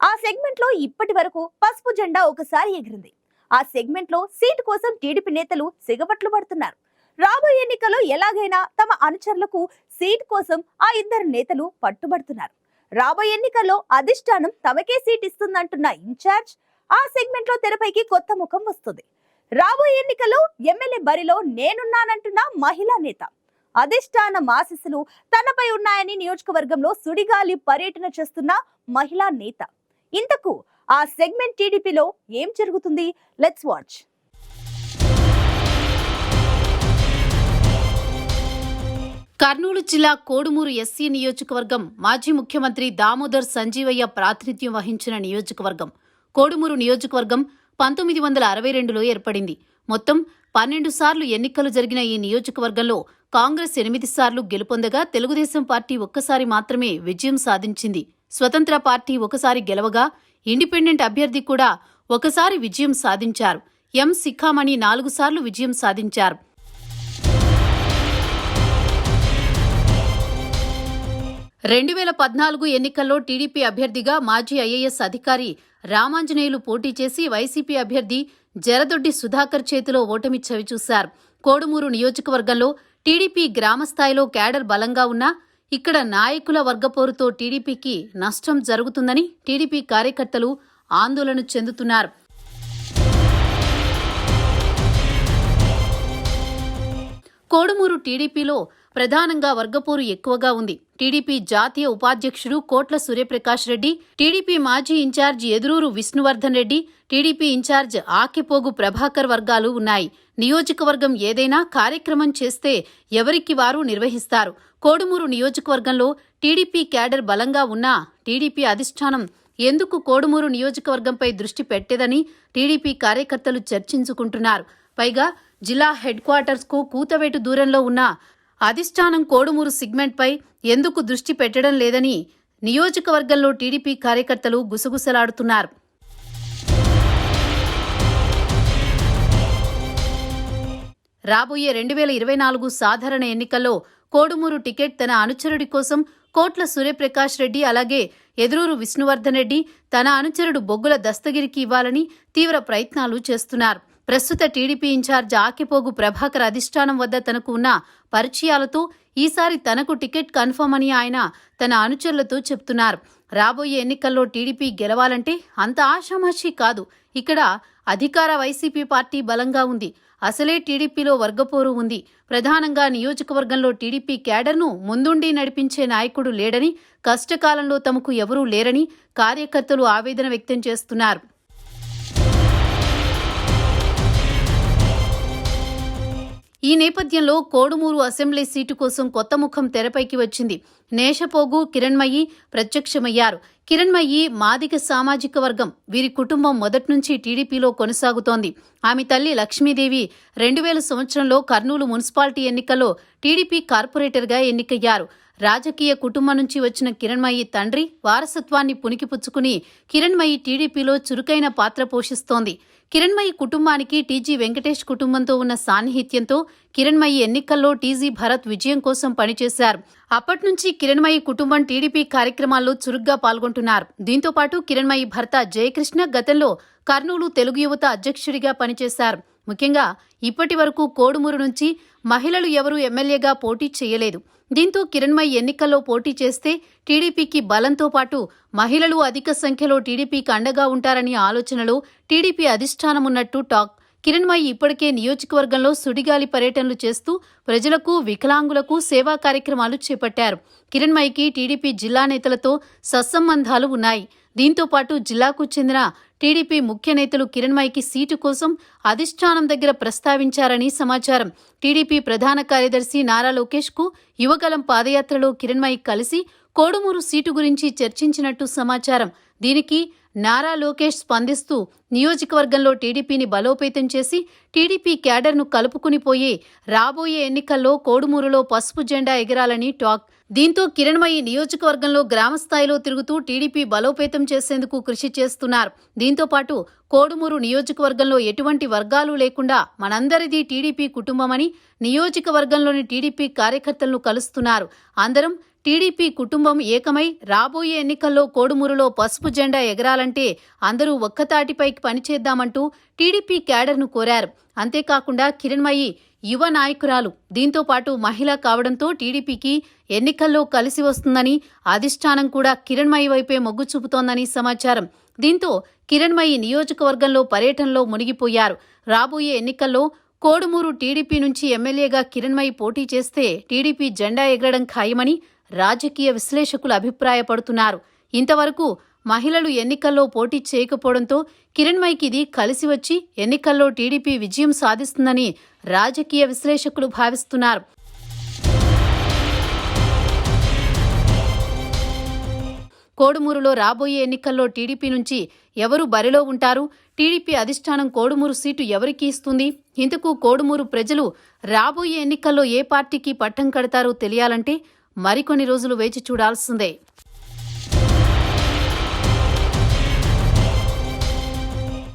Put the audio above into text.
ఆ సెగ్మెంట్లో ఇప్పటి వరకు పసుపు జెండా ఒకసారి ఎగిరింది. ఆ సెగ్మెంట్లో సీటు కోసం టీడీపీ నేతలు సిగబట్లు పడుతున్నారు. రాబోయే ఎన్నికల్లో ఎలాగైనా తమ అనుచరులకు సీట్ కోసం ఆ ఇద్దరు నేతలు పట్టుబడుతున్నారు. రాబోయే ఎన్నికల్లో అధిష్టానం తమకే సీట్ ఇస్తుందంటున్న ఇన్ఛార్జ్ ఆ సెగ్మెంట్లో తెరపైకి కొత్త ముఖం వస్తుంది. రాబోయే ఎన్నికల్లో ఎమ్మెల్యే బరిలో నేనున్నానంటున్న మహిళా నేత. అధిష్టానం ఆశీస్సులు తనపై ఉన్నాయని నియోజకవర్గంలో సుడిగాలి పర్యటన చేస్తున్న మహిళా నేత. ఇంతకు ఆ సెగ్మెంట్ టీడీపీలో ఏం జరుగుతుంది? లెట్స్ వాచ్ కర్నూలు జిల్లా కోడుమూరు ఎస్సీ నియోజకవర్గం మాజీ ముఖ్యమంత్రి దామోదర్ సంజీవయ్య ప్రాతినిధ్యం వహించిన నియోజకవర్గం. కోడుమూరు నియోజకవర్గం పంతొమ్మిది వందల అరవై రెండులో ఏర్పడింది. మొత్తం పన్నెండు సార్లు ఎన్నికలు జరిగిన ఈ నియోజకవర్గంలో కాంగ్రెస్ ఎనిమిది సార్లు గెలుపొందగా తెలుగుదేశం పార్టీ ఒక్కసారి మాత్రమే విజయం సాధించింది. స్వతంత్ర పార్టీ ఒకసారి గెలవగా ఇండిపెండెంట్ అభ్యర్థి కూడా ఒకసారి విజయం సాధించారు. ఎం సిఖామణి నాలుగు సార్లు విజయం సాధించారు. రెండు వేల పద్నాలుగు ఎన్నికల్లో టీడీపీ అభ్యర్థిగా మాజీ ఐఏఎస్ అధికారి రామాంజనేయులు పోటీ చేసి వైసీపీ అభ్యర్థి జరదొడ్డి సుధాకర్ చేతిలో ఓటమి చవిచూశారు. కోడుమూరు నియోజకవర్గంలో టీడీపీ గ్రామస్థాయిలో క్యాడర్ బలంగా ఉన్నా ఇక్కడ నాయకుల వర్గపోరుతో టీడీపీకి నష్టం జరుగుతుందని టీడీపీ కార్యకర్తలు ఆందోళన చెందుతున్నారు. కోడుమూరు టీడీపీలో ప్రధానంగా వర్గపోరు ఎక్కువగా ఉంది. టీడీపీ జాతీయ ఉపాధ్యక్షుడు కోట్ల సూర్యప్రకాష్ రెడ్డి టీడీపీ మాజీ incharge Eduruuru Vishnuvardhan Reddy TDP incharge Akipogu Prabhakar వర్గాలు ఉన్నాయి. నియోజకవర్గం ఏదైనా కార్యక్రమం చేస్తే ఎవరికి వారు నిర్వహిస్తారు? కోడుమూరు నియోజకవర్గంలో టీడీపీ క్యాడర్ బలంగా ఉన్నా టీడీపీ అధిష్టానం ఎందుకు కోడుమూరు నియోజకవర్గంపై దృష్టి పెట్టేదని టీడీపీ కార్యకర్తలు చర్చించుకుంటున్నారు. పైగా జిల్లా హెడ్ క్వార్టర్స్కు కూతవేటు దూరంలో ఉన్న అధిష్టానం కోడుమూరు సిగ్మెంట్పై ఎందుకు దృష్టి పెట్టడం లేదని నియోజకవర్గంలో టీడీపీ కార్యకర్తలు గుసగుసలాడుతున్నారు. రాబోయే రెండు వేల ఇరవై నాలుగు సాధారణ ఎన్నికల్లో కోడుమూరు టికెట్ తన అనుచరుడి కోసం కోట్ల సూర్యప్రకాష్ రెడ్డి అలాగే ఎదురూరు విష్ణువర్ధన్ రెడ్డి తన అనుచరుడు బొగ్గుల దస్తగిరికి ఇవ్వాలని తీవ్ర ప్రయత్నాలు చేస్తున్నారు. ప్రస్తుత టీడీపీ ఇన్ఛార్జ్ ఆకిపోగు ప్రభాకర్ అధిష్టానం వద్ద తనకు ఉన్న పరిచయాలతో ఈసారి తనకు టికెట్ కన్ఫర్మ్ అని ఆయన తన అనుచరులతో చెప్తున్నారు. రాబోయే ఎన్నికల్లో టీడీపీ గెలవాలంటే అంత ఆషామాషీ కాదు. ఇక్కడ అధికార వైసీపీ పార్టీ బలంగా ఉంది. అసలే టీడీపీలో వర్గపోరు ఉంది. ప్రధానంగా నియోజకవర్గంలో టీడీపీ క్యాడర్ను ముందుండి నడిపించే నాయకుడు లేడని కష్టకాలంలో తమకు ఎవరూ లేరని కార్యకర్తలు ఆవేదన వ్యక్తం చేస్తున్నారు. ఈ నేపథ్యంలో కోడుమూరు అసెంబ్లీ సీటు కోసం కొత్త ముఖం తెరపైకి వచ్చింది. నేషపోగు కిరణ్మయి ప్రత్యక్షమయ్యారు. కిరణ్మయి మాదిక సామాజిక వర్గం. వీరి కుటుంబం మొదట్నుంచి టీడీపీలో కొనసాగుతోంది. ఆమె తల్లి లక్ష్మీదేవి రెండు వేల సంవత్సరంలో కర్నూలు మున్సిపాలిటీ ఎన్నికల్లో టీడీపీ కార్పొరేటర్గా ఎన్నికయ్యారు. రాజకీయ కుటుంబం నుంచి వచ్చిన కిరణ్మయి తండ్రి వారసత్వాన్ని పుణికిపుచ్చుకుని కిరణ్మయి టీడీపీలో చురుకైన పాత్ర పోషిస్తోంది. కిరణ్మయి కుటుంబానికి టీజీ వెంకటేష్ కుటుంబంతో ఉన్న సాన్నిహిత్యంతో కిరణ్మయి ఎన్నికల్లో టీజీ భరత్ విజయం కోసం పనిచేశారు. అప్పట్నుంచి కిరణ్మయి కుటుంబం టీడీపీ కార్యక్రమాల్లో చురుగ్గా పాల్గొంటున్నారు. దీంతో పాటు కిరణ్మయి భర్త జయకృష్ణ గతంలో కర్నూలు తెలుగు యువత అధ్యక్షుడిగా పనిచేశారు. ముఖ్యంగా ఇప్పటి వరకు కోడుమూరు నుంచి మహిళలు ఎవరూ ఎమ్మెల్యేగా పోటీ చేయలేదు. దీంతో కిరణ్మయి ఎన్నికల్లో పోటీ చేస్తే టీడీపీకి బలంతో పాటు మహిళలు అధిక సంఖ్యలో టీడీపీకి అండగా ఉంటారని ఆలోచనలో టీడీపీ అధిష్టానం ఉన్నట్టు టాక్. కిరణ్మయి ఇప్పటికే నియోజకవర్గంలో సుడిగాలి పర్యటనలు చేస్తూ ప్రజలకు వికలాంగులకు సేవా కార్యక్రమాలు చేపట్టారు. కిరణ్మయికి టీడీపీ జిల్లా నేతలతో సత్సంబంధాలు ఉన్నాయి. దీంతో పాటు జిల్లాకు చెందిన టీడీపీ ముఖ్య నేతలు కిరణ్మయికి సీటు కోసం అధిష్టానం దగ్గర ప్రస్తావించారని సమాచారం. టీడీపీ ప్రధాన కార్యదర్శి నారా లోకేష్కు యువగలం పాదయాత్రలో కిరణ్మై కలిసి కోడుమూరు సీటు గురించి చర్చించినట్టు సమాచారం. దీనికి నారా లోకేష్ స్పందిస్తూ నియోజకవర్గంలో టీడీపీని బలోపేతం చేసి టీడీపీ క్యాడర్ను కలుపుకుని పోయే రాబోయే ఎన్నికల్లో కోడుమూరులో పసుపు జెండా ఎగరాలని టాక్ దీంతో కిరణ్మయి నియోజకవర్గంలో గ్రామస్థాయిలో తిరుగుతూ టీడీపీ బలోపేతం చేసేందుకు కృషి చేస్తున్నారు. దీంతో పాటు కోడుమూరు నియోజకవర్గంలో ఎటువంటి వర్గాలు లేకుండా మనందరిది టీడీపీ కుటుంబమని నియోజకవర్గంలోని టీడీపీ కార్యకర్తలను కలుస్తున్నారు. అందరం టీడీపీ కుటుంబం ఏకమై రాబోయే ఎన్నికల్లో కోడుమూరులో పసుపు జెండా ఎగరాలంటే అందరూ ఒక్కతాటిపైకి పనిచేద్దామంటూ టీడీపీ క్యాడర్ను కోరారు. అంతేకాకుండా కిరణ్మయి యువ నాయకురాలు. దీంతో పాటు మహిళ కావడంతో టీడీపీకి ఎన్నికల్లో కలిసి వస్తుందని అధిష్టానం కూడా కిరణ్మయి వైపే మొగ్గు చూపుతోందని సమాచారం. దీంతో కిరణ్మయి నియోజకవర్గంలో పర్యటనలో మునిగిపోయారు. రాబోయే ఎన్నికల్లో కోడుమూరు టీడీపీ నుంచి ఎమ్మెల్యేగా కిరణ్మయి పోటీ చేస్తే టీడీపీ జెండా ఎగరడం ఖాయమని రాజకీయ విశ్లేషకులు అభిప్రాయపడుతున్నారు. ఇంతవరకు మహిళలు ఎన్నికల్లో పోటీ చేయకపోవడంతో కిరణ్మయికి ఇది కలిసి వచ్చి ఎన్నికల్లో టీడీపీ విజయం సాధిస్తుందని రాజకీయ విశ్లేషకులు భావిస్తున్నారు. కోడుమూరులో రాబోయే ఎన్నికల్లో టీడీపీ నుంచి ఎవరు బరిలో ఉంటారు? టీడీపీ అధిష్టానం కోడుమూరు సీటు ఎవరికి ఇస్తుంది? ఇందుకు కోడుమూరు ప్రజలు రాబోయే ఎన్నికల్లో ఏ పార్టీకి పట్టం కడతారో తెలియాలంటే మరికొన్ని రోజులు వేచి చూడాల్సిందే.